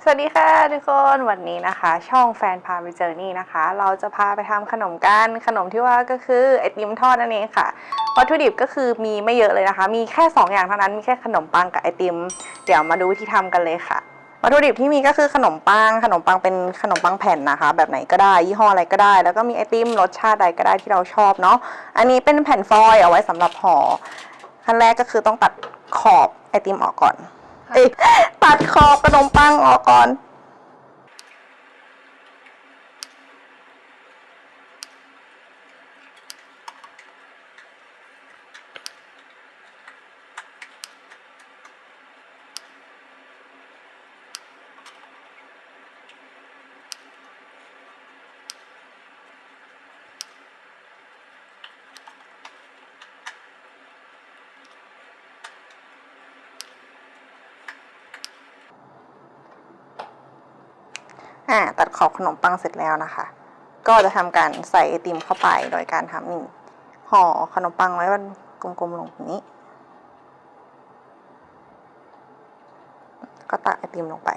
สวัสดีค่ะทุกคนวันนี้นะคะ ช่องแฟนพาไปเจอนี่นะคะ เราจะพาไปทำขนมกันขนมที่ว่าก็คือไอติมทอดนั่นเองค่ะวัตถุดิบก็คือมีไม่เยอะเลยนะคะ มีแค่ 2 อย่างเท่านั้นมีแค่ขนมปังกับไอติม เดี๋ยวมาดูวิธีทำกันเลยค่ะ วัตถุดิบที่มีก็คือขนมปังขนมปังเป็นขนมปังแผ่นนะคะ แบบไหนก็ได้ยี่ห้ออะไรก็ได้ แล้วก็มีไอติมรสชาติใดก็ได้ที่เราชอบเนาะอันนี้เป็นแผ่นฟอยล์เอาไว้สำหรับห่อขั้นแรกก็คือต้องตัดขอบไอติมออกก่อน ตัดคอขนมปังออกก่อน อ่าตัดขอบขนมปังเสร็จแล้วนะคะ ก็จะทำการใส่ไอติมเข้าไปโดยการทำนี่ห่อขนมปังไว้บนกลมๆลงแบบนี้ ก็ตักไอติมลงไป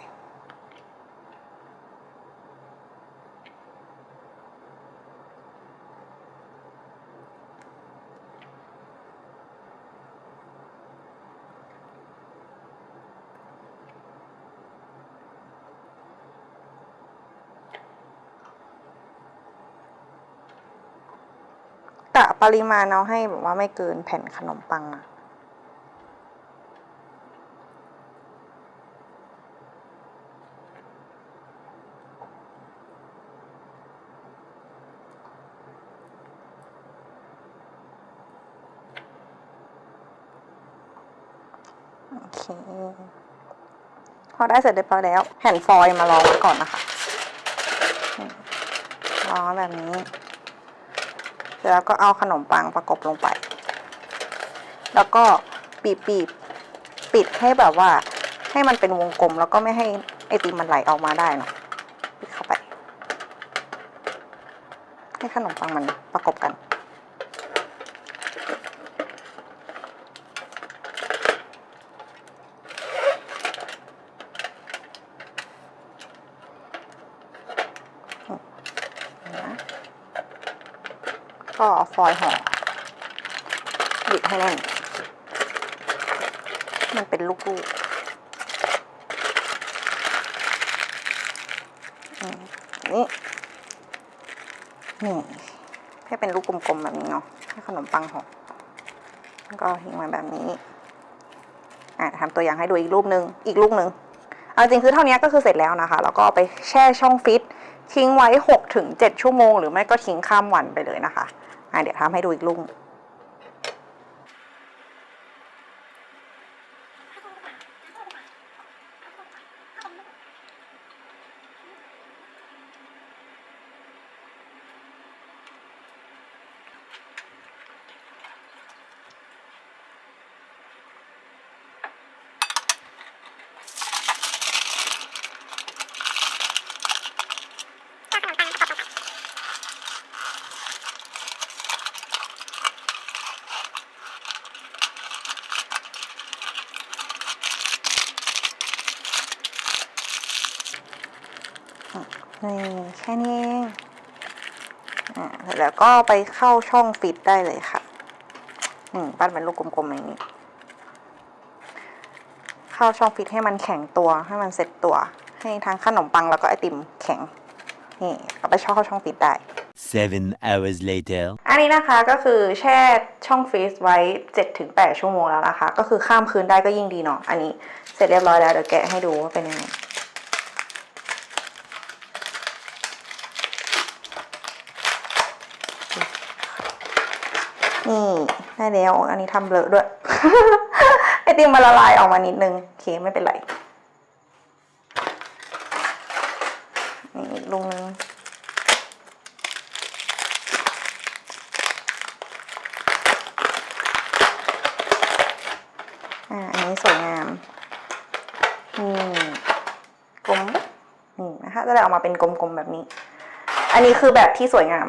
กะปริมาณเอาให้แบบว่าไม่เกินแผ่นขนมปังอะโอเคพอได้เสร็จเรียบร้อยแล้วแผ่นฟอยล์มารองไว้ก่อนนะคะนี่รองแบบนี้ แล้วก็เอาขนมปังประกบลงไป แล้วก็ปีบปีบปิดให้แบบว่า ให้มันเป็นวงกลมแล้วก็ไม่ให้ไอติมมันไหลออกมาได้เนาะปิดเข้าไป ให้ขนมปังมันประกบกัน นะ ก็เอาฟอยล์ห่อบิดให้แน่น มันเป็นลูกๆอืมนี่นี่ให้เป็นลูกกลมๆแบบนี้เนาะให้ขนมปังห่อแล้วก็ทิ้งไว้แบบนี้ อะทำตัวอย่างให้ดูอีกรูปหนึ่งอีกลูกหนึ่งเอาจริงคือเท่านี้ก็คือเสร็จแล้วนะคะ แล้วก็ไปแช่ช่องฟิต ทิ้งไว้6ถึง7ชั่วโมง หรือไม่ก็ทิ้งข้ามวันไปเลยนะคะ เดี๋ยวทำให้ดูอีกลุ่ม นี่แค่นี้เองอ่าเสร็จแล้วก็ไปเข้าช่องฟิตได้เลยค่ะอืมปั้นเป็นลูกกลมๆอย่างนี้ เข้าช่องฟิตให้มันแข็งตัวให้มันเสร็จตัว ให้ทั้งขนมปังแล้วก็ไอติมแข็งนี่เอาไปช่องเข้าช่องฟิตได้ Seven hours later. อันนี้นะคะก็คือแช่ช่องฟรีซไว้ 7-8 ชั่วโมงแล้วนะคะ ก็คือข้ามคืนได้ก็ยิ่งดีเนาะอันนี้เสร็จเรียบร้อยแล้วเดี๋ยวแกะให้ดูว่าเป็นยังไง นี่ ได้แล้ว อันนี้ทำเบลอด้วย ไอติมมันละลายออกมานิดนึง โอเค ไม่เป็นไร นี่อีกลูกนึงอันนี้สวยงาม นี่กลมนี่นะคะ จะได้ออกมาเป็นกลมๆแบบนี้ อันนี้คือแบบที่สวยงาม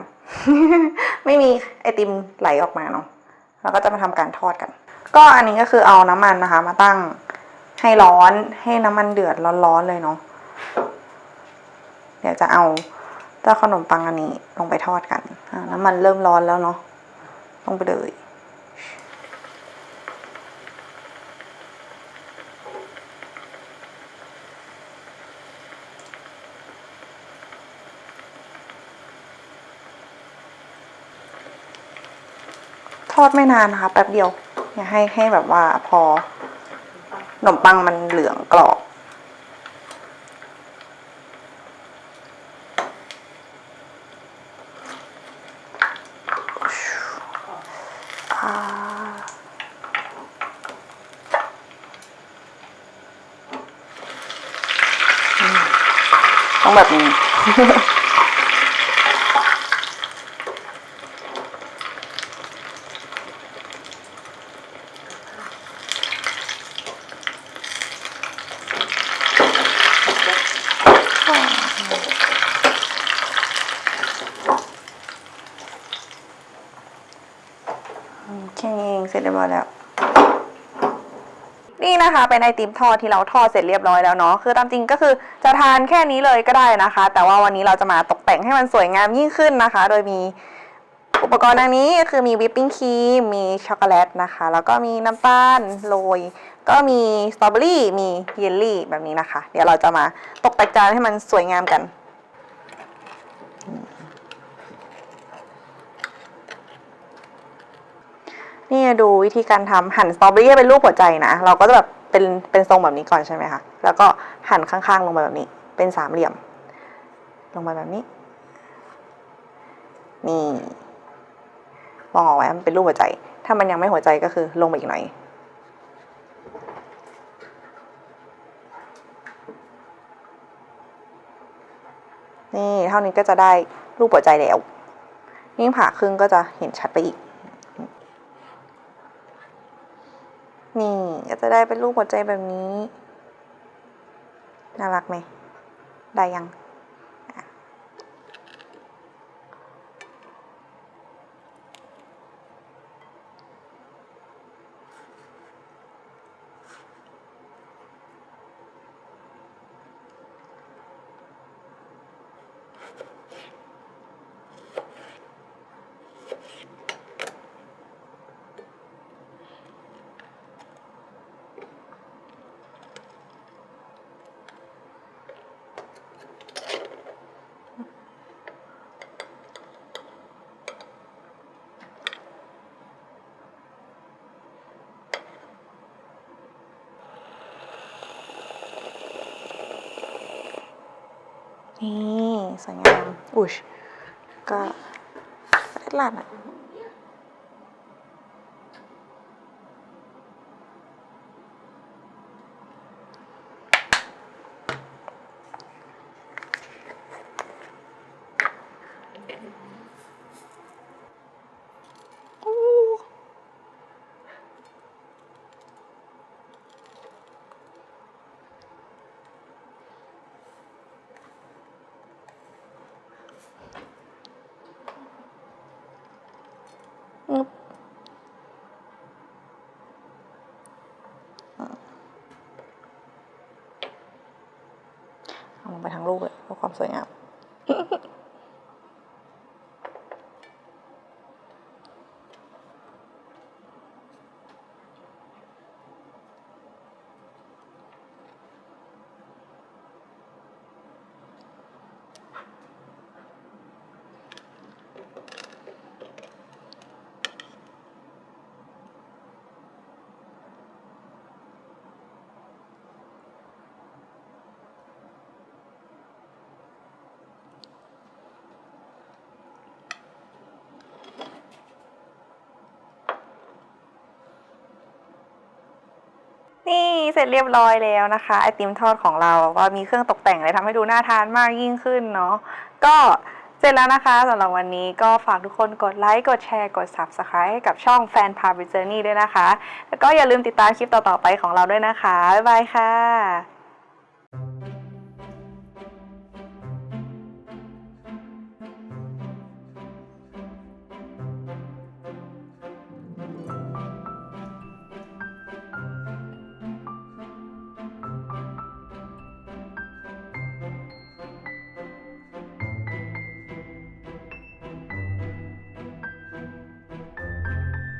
ไม่มีไอติมไหลออกมาเนาะ แล้วก็จะมาทำการทอดกัน ก็อันนี้ก็คือเอาน้ำมันนะคะ มาตั้งให้ร้อนให้น้ำมันเดือดร้อนๆเลยเนาะเดี๋ยวจะเอาเจ้าขนมปังอันนี้ลงไปทอดกันน้ำมันเริ่มร้อนแล้วเนาะลงไปเลย ทอดไม่นานนะคะแป๊บเดียวอย่าให้ให้แบบว่าพอขนมปังมันเหลืองกรอบต้องแบบนี้ แค่นี้เองเสร็จเรียบร้อยแล้ว นะคะ เป็นไอติมทอดที่เราทอดเสร็จเรียบร้อยแล้วเนาะคือตามจริงก็คือจะทานแค่นี้เลยก็ได้นะคะ แต่ว่าวันนี้เราจะมาตกแต่งให้มันสวยงามยิ่งขึ้นนะคะ โดยมีอุปกรณ์อันนี้คือมีวิปปิ้งครีมมีช็อกโกแลตนะคะ แล้วก็มีน้ำตาลโรยก็มีสตรอเบอรี่มีเยลลี่แบบนี้นะคะ เดี๋ยวเราจะมาตกแต่งจานให้มันสวยงามกัน นี่ดูวิธีการทำหั่นสตรอเบอรี่เป็นรูปหัวใจนะ เราก็จะแบบเป็นเป็นทรงแบบนี้ก่อนใช่ไหมคะ แล้วก็หั่นข้างๆ ลงไปแบบนี้ เป็นสามเหลี่ยม ลงไปแบบนี้ นี่มองออกไว้มันเป็นรูปหัวใจ ถ้ามันยังไม่หัวใจก็คือลงไปอีกหน่อย นี่เท่านี้ก็จะได้รูปหัวใจแล้วยิ่งผ่าครึ่งก็จะเห็นชัดไปอีก นี่ก็จะ ได้เป็นรูปหัวใจแบบนี้ น่ารักไหม ได้ยัง นี่สวยงาม อุยก็เล็ดลาดอะ ไปทั้งลูกเลยเพราะความสวยงาม นี่เสร็จเรียบร้อยแล้วนะคะไอติมทอดของเราก็มีเครื่องตกแต่งอะไรทำให้ดูน่าทานมากยิ่งขึ้นเนาะก็เสร็จแล้วนะคะสำหรับวันนี้ก็ฝากทุกคนกดไลค์กดแชร์กด Subscribe ให้กับช่องแฟนพาไปเจอร์นี่ด้วยนะคะ แล้วก็อย่าลืมติดตามคลิปต่อๆไปของเราด้วยนะคะ บ๊ายบายค่ะ